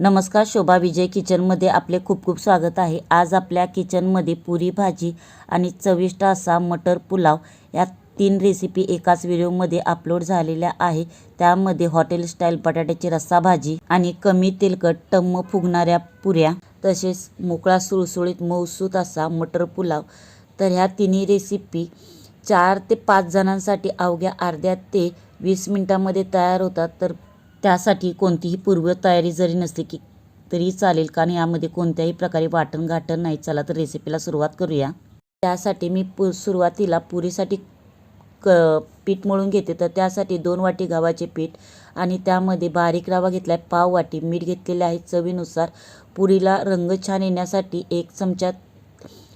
नमस्कार शोभा विजय किचनमध्ये आपले खूप खूप स्वागत आहे. आज आपल्या किचनमध्ये पुरी भाजी आणि चविष्ट असा मटर पुलाव या तीन रेसिपी एकाच व्हिडिओमध्ये अपलोड झालेल्या आहे. त्यामध्ये हॉटेल स्टाईल बटाट्याची रस्सा भाजी आणि कमी तेलकट टम्म फुगणाऱ्या पुऱ्या तसेच मोकळा सुळसुळीत मौसूत असा मटर पुलाव. तर ह्या तिन्ही रेसिपी चार ते पाच जणांसाठी अवघ्या अर्ध्या ते वीस मिनटामध्ये तयार होतात. तर त्यासाठी कोणतीही पूर्वतयारी जरी नसली की तरी चालेल. कारण यामध्ये कोणत्याही प्रकारे वाटण घाटण नाही. चला तर रेसिपीला सुरुवात करूया. त्यासाठी मी पु सुरुवातीला पुरीसाठी क पीठ मळून घेते. तर त्यासाठी दोन वाटी गव्हाचे पीठ आणि त्यामध्ये बारीक रवा घेतला आहे पाव वाटी मीठ घेतलेले आहे. चवीनुसार पुरीला रंग छान येण्यासाठी एक चमचा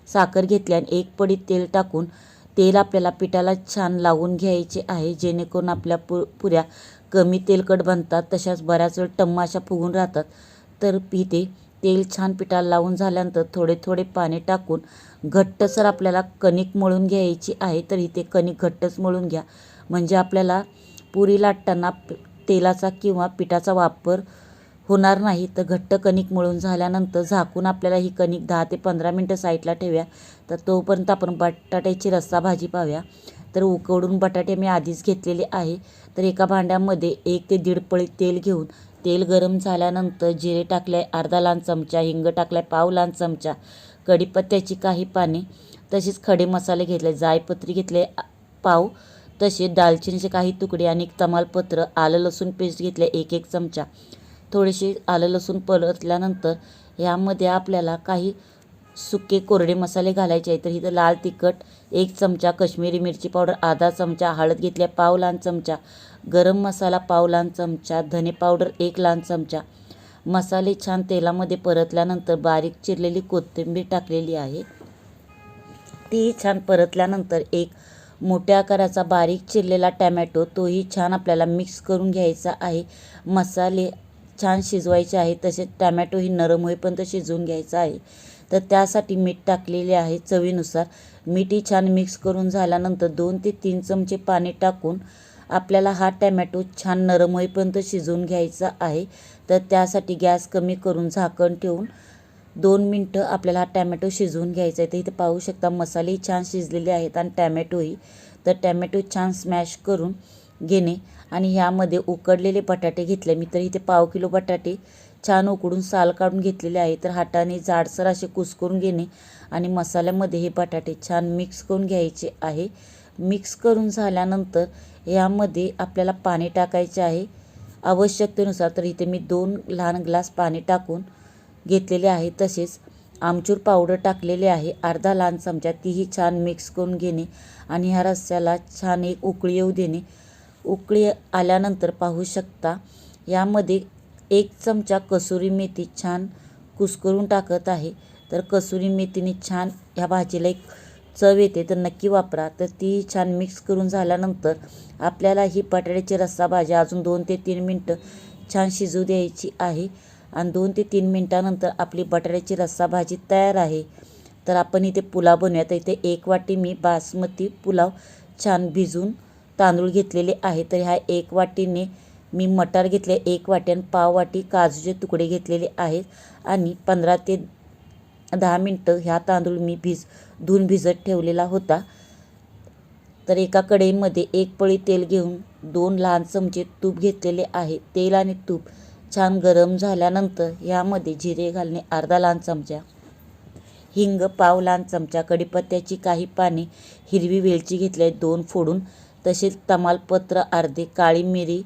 साखर घेतली आणि एक पडी तेल टाकून तेल आपल्याला पिठाला छान लावून घ्यायचे आहे. जेणेकरून आपल्या पु पुऱ्या कमी तेलकट बनतात तशाच बऱ्याच वेळ टम्माशा फुगून राहतात. तर इथे तेल छान पिठाला लावून झाल्यानंतर थोडे थोडे पाणी टाकून घट्टसर आपल्याला कणिक मळून घ्यायची आहे तर इथे कणिक घट्टच मळून घ्या. म्हणजे आपल्याला पुरी लाटताना तेलाचा किंवा पिठाचा वापर होणार नाही तर घट्ट कणिक मळून झाल्यानंतर झाकून आपल्याला ही कणिक दहा ते पंधरा मिनटं साईडला ठेव्या. तर तोपर्यंत आपण बटाट्याची रस्सा भाजी पाहूया. तर उकडून बटाटे मी आधीच घेतलेले आहे. तर एका भांड्यामध्ये एक ते दीड पळी तेल घेऊन तेल गरम झाल्यानंतर जिरे टाकले अर्धा लहान चमचा हिंग टाकलाय पाव लहान चमचा कढीपत्त्याची काही पाने तसेच खडे मसाले घेतले जायपत्री घेतले पाव तसे दालचिनीचे काही तुकडे आणि तमालपत्र आलं लसूण पेस्ट घेतले एक एक चमचा. थोडेसे आलं लसूण परतल्यानंतर यामध्ये आपल्याला काही सुके कोरडे मसाले घालायचे आहे तर इथं लाल तिखट एक चमचा कश्मीरी मिरची पावडर अर्धा चमचा हळद घेतल्या पाव लहान चमचा. गरम मसाला पाव लहान चमचा. धने पावडर एक लहान चमचा. मसाले छान तेलामध्ये परतल्यानंतर बारीक चिरलेली कोथिंबीर टाकलेली आहे. ती छान परतल्यानंतर एक मोठ्या आकाराचा बारीक चिरलेला टॅमॅटो तोही छान आपल्याला मिक्स करून घ्यायचा आहे. मसाले छान शिजवायचे आहे तसेच टॅमॅटोही नरम होईपर्यंत शिजवून घ्यायचा आहे. तर त्यासाठी मीठ टाकलेले आहे चवीनुसार. मीठही छान मिक्स करून झाल्यानंतर दोन ते तीन चमचे पाणी टाकून आपल्याला हा टॅमॅटो छान नरम होईपर्यंत शिजवून घ्यायचा आहे. तर त्यासाठी गॅस कमी करून झाकण ठेवून दोन मिनटं आपल्याला हा टॅमॅटो शिजवून घ्यायचा आहे. तर इथे पाहू शकता मसालेही छान शिजलेले आहेत आणि टॅमॅटोही तर टॅमॅटो छान स्मॅश करून घेणे आणि ह्यामध्ये उकडलेले बटाटे घेतले. मी तर इथे पाव किलो बटाटे छान उकडून साल काढून घेतलेले आहे. तर हाताने जाडसर असे कुस्करून घेणे आणि मसाल्यामध्ये हे बटाटे छान मिक्स करून घ्यायचे आहे. मिक्स करून झाल्यानंतर यामध्ये आपल्याला पाणी टाकायचे आहे. आवश्यकतेनुसार तर इथे मी दोन लहान ग्लास पाणी टाकून घेतलेले आहे. तसेच आमचूर पावडर टाकलेले आहे. अर्धा लहान चमचा तीही छान मिक्स करून घेणे आणि ह्या रस्स्याला छान एक उकळी येऊ देणे. उकळी आल्यानंतर पाहू शकता यामध्ये एक चमचा कसुरी मेथी छान कुस्करून टाकत आहे. तर कसुरी मेथीने छान ह्या भाजीला एक चव येते तर नक्की वापरा. तर ती छान मिक्स करून झाल्यानंतर आपल्याला ही बटाट्याची रस्सा भाजी अजून दोन ते तीन मिनटं छान शिजू द्यायची आहे. आणि दोन ते तीन मिनटानंतर आपली बटाट्याची रस्सा भाजी तयार आहे. तर आपण इथे पुलाव बनवूया तर इथे एक वाटी मी बासमती पुलाव छान भिजून तांदूळ घेतलेले आहे. तर ह्या एक वाटीने मी मटार घेतले एक वाटी आणि पाव वाटी काजूचे तुकडे घेतलेले आहेत आणि पंधरा ते दहा मिनटं ह्या तांदूळ मी भिज धुवून भिजत ठेवलेला होता. तर एका कढईमध्ये एक पळी तेल घेऊन दोन लहान चमचे तूप घेतलेले आहे. तेल आणि तूप छान गरम झाल्यानंतर ह्यामध्ये जिरे घालणे अर्धा लहान चमचा हिंग पाव लहान चमचा कढीपत्त्याची काही पाने हिरवी वेलची घेतली दोन फोडून तसेच तमालपत्र अर्धे काळी मिरी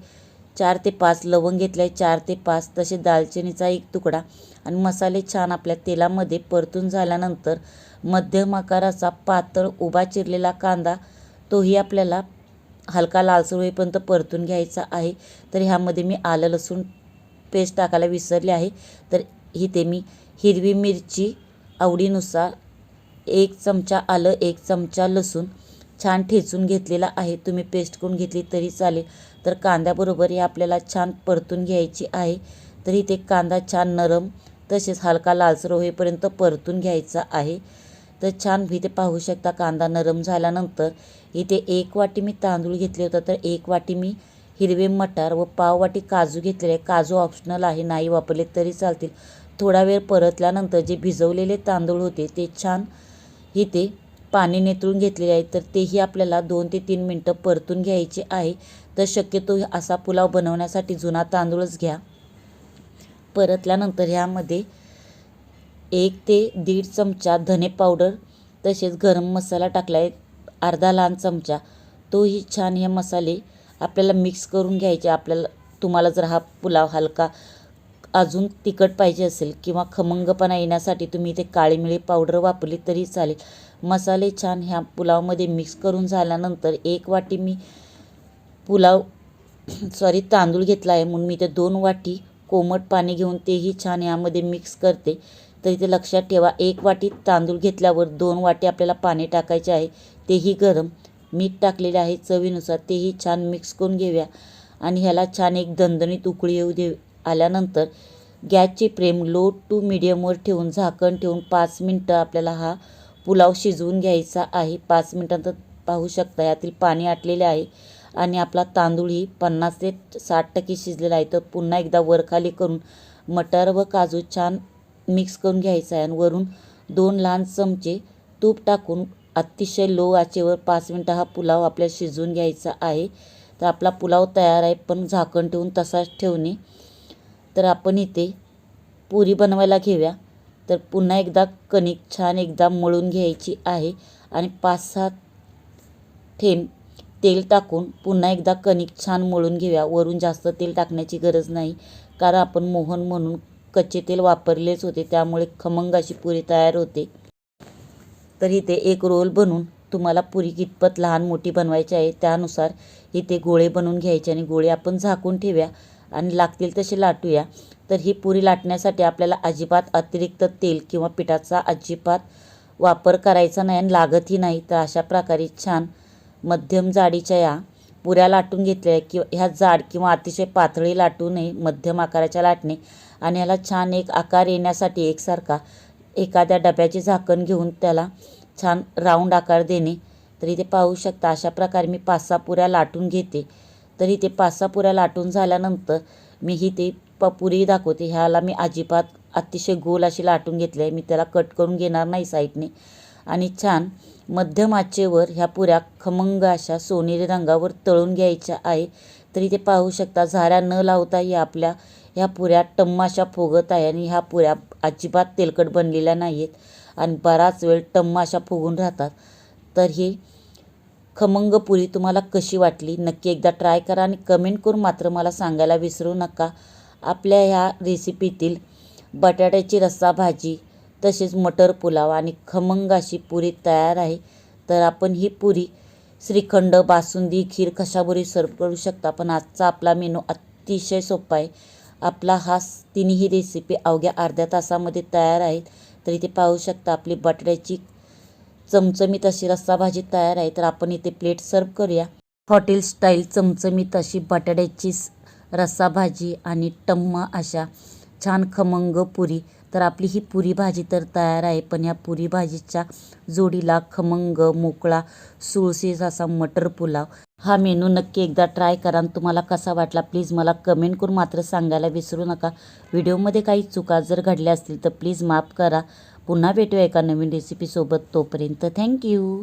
चार ते पाच लवंग घेतले चार ते पाच तसे दालचिनीचा एक तुकडा आणि मसाले छान आपल्या तेलामध्ये परतून झाल्यानंतर मध्यम आकाराचा पातळ उभा चिरलेला कांदा तोही आपल्याला हलका लालसर होईपर्यंत परतून घ्यायचा आहे. तर ह्यामध्ये मी आलं लसूण पेस्ट टाकायला विसरले आहे. तर इथे मी हिरवी मिरची आवडीनुसार एक चमचा आलं एक चमचा लसूण छान ठेचून घेतलेला आहे. तुम्ही पेस्ट करून घेतली तरी चालेल. तर कांद्याबरोबर ही आपल्याला छान परतून घ्यायची आहे. तर इथे कांदा छान नरम तसेच हलका लालसर होईपर्यंत परतून घ्यायचा आहे. तर छान इथे पाहू शकता कांदा नरम झाल्यानंतर इथे एक वाटी मी तांदूळ घेतले होतं. तर एक वाटी मी हिरवे मटार व पाववाटी काजू घेतलेले आहे. काजू ऑप्शनल आहे नाही वापरले तरी चालतील. थोडा वेळ परतल्यानंतर जे भिजवलेले तांदूळ होते ते छान इथे पाणी नेतळून घेतलेले आहे. तर तेही आपल्याला दोन ते तीन मिनटं परतून घ्यायचे आहे. तर शक्यतो असा पुलाव बनवण्यासाठी जुना तांदूळच घ्या. परतल्यानंतर ह्यामध्ये एक ते दीड चमचा धने पावडर तसेच गरम मसाला टाकला आहे अर्धा लहान चमचा. तोही छान हे मसाले आपल्याला मिक्स करून घ्यायचे. आपल्याला तुम्हाला जर हा पुलाव हलका अजून तिखट पाहिजे असेल किंवा खमंगपणा येण्यासाठी तुम्ही इथे काळी मिळी पावडर वापरली तरी चालेल. मसाले छान ह्या पुलावमध्ये मिक्स करून झाल्यानंतर एक वाटी मी पुलाव सॉरी तांदूळ घेतला आहे म्हणून मी इथे दोन वाटी कोमट पाणी घेऊन तेही छान यामध्ये मिक्स करते. तर इथे लक्षात ठेवा एक वाटी तांदूळ घेतल्यावर दोन वाटी आपल्याला पाणी टाकायचे आहे तेही गरम. मीठ टाकलेले आहे चवीनुसार तेही छान मिक्स करून घेऊया. आणि ह्याला छान एक दणदणीत उकळी येऊ दे आल्यानंतर गॅसची फ्लेम लो टू मिडियमवर ठेवून झाकण ठेवून पाच मिनटं आपल्याला हा पुलाव शिजवून घ्यायचा आहे. पाच मिनटानंतर पाहू शकता यातील पाणी आटलेले आहे. आणि आपला तांदूळही पन्नास ते साठ टक्के शिजलेला आहे. तर पुन्हा एकदा वरखाली करून मटर व काजू छान मिक्स करून घ्यायचा आहे. आणि वरून दोन लहान चमचे तूप टाकून अतिशय लो आचेवर पाच मिनटं हा पुलाव आपल्याला शिजवून घ्यायचा आहे. तर आपला पुलाव तयार आहे पण झाकण ठेवून तसाच ठेवणे. तर आपण इथे पुरी बनवायला घेऊया. तर पुन्हा एकदा कणिक छान एकदा मळून घ्यायची आहे. आणि पाच सात थेंब तेल टाकून पुन्हा एकदा कणिक छान मळून घेऊया. वरून जास्त तेल टाकण्याची गरज नाही कारण आपण मोहन म्हणून कच्चे तेल वापरलेच होते त्यामुळे खमंग अशी पुरी तयार होते. तर इथे एक रोल बनवून तुम्हाला पुरी कितपत लहान मोठी बनवायची आहे त्यानुसार इथे गोळे बनवून घ्यायचे आणि गोळे आपण झाकून ठेवूया आणि लागतील तसे लाटूया. तर ही पुरी लाटण्यासाठी आपल्याला अजिबात अतिरिक्त तेल किंवा पिठाचा अजिबात वापर करायचा नाही आणि लागतही नाही. तर अशा प्रकारे छान मध्यम जाडीच्या या पुऱ्या लाटून घेतल्या किंवा ह्या जाड किंवा अतिशय पातळी लाटू नये मध्यम आकाराच्या लाटणे आणि ह्याला छान एक आकार येण्यासाठी एकसारखा एखाद्या डब्याची झाकण घेऊन त्याला छान राऊंड आकार देणे. तर इथे पाहू शकता अशा प्रकारे मी पाच सहा पुऱ्या लाटून घेते. तर इथे पाच सहा पुऱ्या लाटून झाल्यानंतर मी ही ते प पुरी दाखवते. ह्याला मी अजिबात अतिशय गोल अशी लाटून घेतली आहे. मी त्याला कट करून घेणार नाही साईडने. आणि छान मध्यमाचेवर ह्या पुऱ्या खमंग अशा सोनेरी रंगावर तळून घ्यायच्या आहे तरी ते पाहू शकता झाऱ्या न लावता या आपल्या ह्या पुऱ्या टम्माशा फुगत आहे आणि ह्या पुऱ्या अजिबात तेलकट बनलेल्या नाही आहेत आणि बराच वेळ टम्माशा फुगून राहतात. तर ही खमंग पुरी तुम्हाला कशी वाटली? नक्की एकदा ट्राय करा आणि कमेंट करून मात्र मला सांगायला विसरू नका. आपल्या ह्या रेसिपीतील बटाट्याची रस्सा भाजी तसेच मटर पुलाव आणि खमंग अशी पुरी तयार आहे. तर आपण ही पुरी श्रीखंड बासुंदी खीर कशाबरोबर सर्व करू शकता? पण आजचा आपला मेनू अतिशय सोपा आहे. आपला हा तिन्ही रेसिपी अवघ्या अर्ध्या तासामध्ये तयार आहेत. तर इथे पाहू शकता आपली बटाट्याची चमचमीत अशी रस्सा भाजी तयार आहे. तर आपण इथे प्लेट सर्व करूया. हॉटेल स्टाईल चमचमीत अशी बटाट्याची रस्सा भाजी आणि टम्मा अशा छान खमंग पुरी तर आपली ही पुरी भाजी तर तयार आहे पण या पुरी भाजीच्या जोडीला खमंग मोकळा सुळसीस असा मटर पुलाव. हा मेनू नक्की एकदा ट्राय करा आणि तुम्हाला कसा वाटला प्लीज मला कमेंट करून मात्र सांगायला विसरू नका. व्हिडिओमध्ये काही चुका जर घडल्या असतील तर प्लीज माफ करा. पुन्हा भेटूया एका नवीन रेसिपीसोबत तोपर्यंत थँक्यू